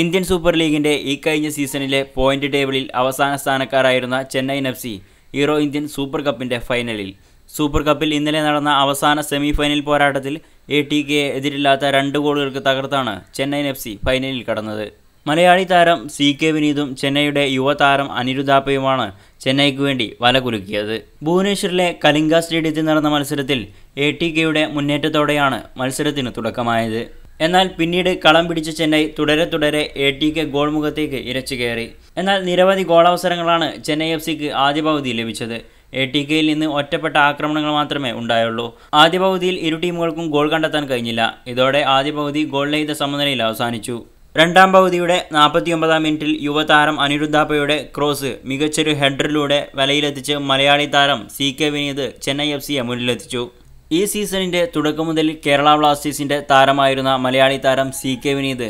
Indian super ലീഗിന്റെ ഈ കഴിഞ്ഞ സീസണിലെ പോയിന്റ് ടേബിളിൽ അവസാന സ്ഥാനക്കാരായിരുന്ന Chennaiyin F C hero Indian super കപ്പിന്റെ ഫൈനലിൽ. സൂപ്പർ കപ്പിൽ ഇന്നലെ നടന്ന അവസാന സെമി ഫൈനൽ പോരാട്ടത്തിൽ എ ടി കെ എതിരില്ലാത്ത രണ്ട് ഗോളുകൾക്ക് തകർത്താണ് ചെന്നൈയിൻ എഫ് സി ഫൈനലിൽ കടന്നത്. മലയാളി താരം സി കെ വിനീതും ചെന്നൈയുടെ യുവതാരം അനിരുദ്ധാപ്പയുമാണ് ചെന്നൈക്ക് വേണ്ടി വല കുലുക്കിയത്. ഭുവനേശ്വറിലെ കലിംഗ സ്റ്റേഡിയത്തിൽ നടന്ന മത്സരത്തിൽ എ ടി കെയുടെ മുന്നേറ്റത്തോടെയാണ് മത്സരത്തിന് തുടക്കമായത്. എന്നാൽ പിന്നീട് കളം പിടിച്ച ചെന്നൈ തുടരെ തുടരെ എ ടി കെ ഗോൾ മുഖത്തേക്ക് ഇരച്ചു കയറി. എന്നാൽ നിരവധി ഗോളവസരങ്ങളാണ് ചെന്നൈ എഫ് സിക്ക് ആദ്യ പകുതി ലഭിച്ചത്. എ ടി കെയിൽ നിന്ന് ഒറ്റപ്പെട്ട ആക്രമണങ്ങൾ മാത്രമേ ഉണ്ടായുള്ളൂ. ആദ്യ പകുതിയിൽ ഇരു ടീമുകൾക്കും ഗോൾ കണ്ടെത്താൻ കഴിഞ്ഞില്ല. ഇതോടെ ആദ്യ പകുതി ഗോൾ രഹിത സമനിലയിൽ അവസാനിച്ചു. രണ്ടാം പകുതിയുടെ നാൽപ്പത്തിയൊമ്പതാം മിനിറ്റിൽ യുവതാരം അനിരുദ്ധാപ്പയുടെ ക്രോസ് മികച്ചൊരു ഹെഡറിലൂടെ വലയിലെത്തിച്ച് മലയാളി താരം C K Vineeth Chennai F സിയെ മുന്നിലെത്തിച്ചു. ഈ സീസണിന്റെ തുടക്കം മുതൽ കേരള ബ്ലാസ്റ്റേഴ്സിന്റെ താരമായിരുന്ന മലയാളി താരം സി കെ വിനീത്.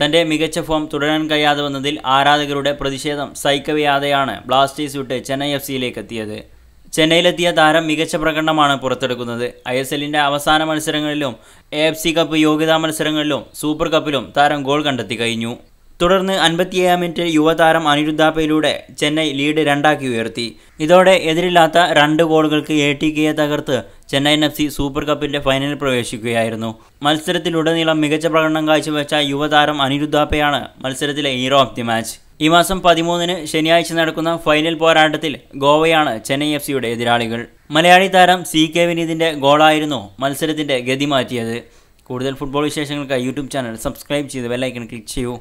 തന്റെ മികച്ച ഫോം തുടരാൻ കഴിയാതെ വന്നതിൽ ആരാധകരുടെ പ്രതിഷേധം സഹിക്കവയ്യാതെയാണ് ബ്ലാസ്റ്റേഴ്സ് വിട്ട് ചെന്നൈ എഫ് സിയിലേക്ക് എത്തിയത്. ചെന്നൈയിലെത്തിയ താരം മികച്ച പ്രകടനമാണ് പുറത്തെടുക്കുന്നത്. ഐ എസ് എല്ലിന്റെ അവസാന മത്സരങ്ങളിലും എ എഫ് സി കപ്പ് യോഗ്യതാ മത്സരങ്ങളിലും സൂപ്പർ കപ്പിലും താരം ഗോൾ കണ്ടെത്തി കഴിഞ്ഞു. തുടർന്ന് അൻപത്തിയേഴാം മിനിറ്റ് യുവതാരം അനിരുദ്ധാപ്പയിലൂടെ ചെന്നൈ ലീഡ് രണ്ടാക്കി ഉയർത്തി. ഇതോടെ എതിരില്ലാത്ത രണ്ട് ഗോളുകൾക്ക് എ ടി കെയെ തകർത്ത് ചെന്നൈയിൻ എഫ് സി സൂപ്പർ കപ്പിന്റെ ഫൈനലിൽ പ്രവേശിക്കുകയായിരുന്നു. മത്സരത്തിലുടനീളം മികച്ച പ്രകടനം കാഴ്ചവെച്ച യുവതാരം അനിരുദ്ധാപ്പയാണ് മത്സരത്തിലെ ഹീറോ ഓഫ് ദി മാച്ച് ഈ മാസം പതിമൂന്നിന് ശനിയാഴ്ച നടക്കുന്ന ഫൈനൽ പോരാട്ടത്തിൽ ഗോവയാണ് ചെന്നൈ എഫ് സിയുടെ എതിരാളികൾ. മലയാളി താരം സി കെ വിനീതിന്റെ ഗോളായിരുന്നു മത്സരത്തിന്റെ ഗതി മാറ്റിയത്. കൂടുതൽ ഫുട്ബോൾ വിശേഷങ്ങൾക്ക് യൂട്യൂബ് ചാനൽ സബ്സ്ക്രൈബ് ചെയ്ത് ബെല്ലൈക്കൺ ക്ലിക്ക് ചെയ്യൂ.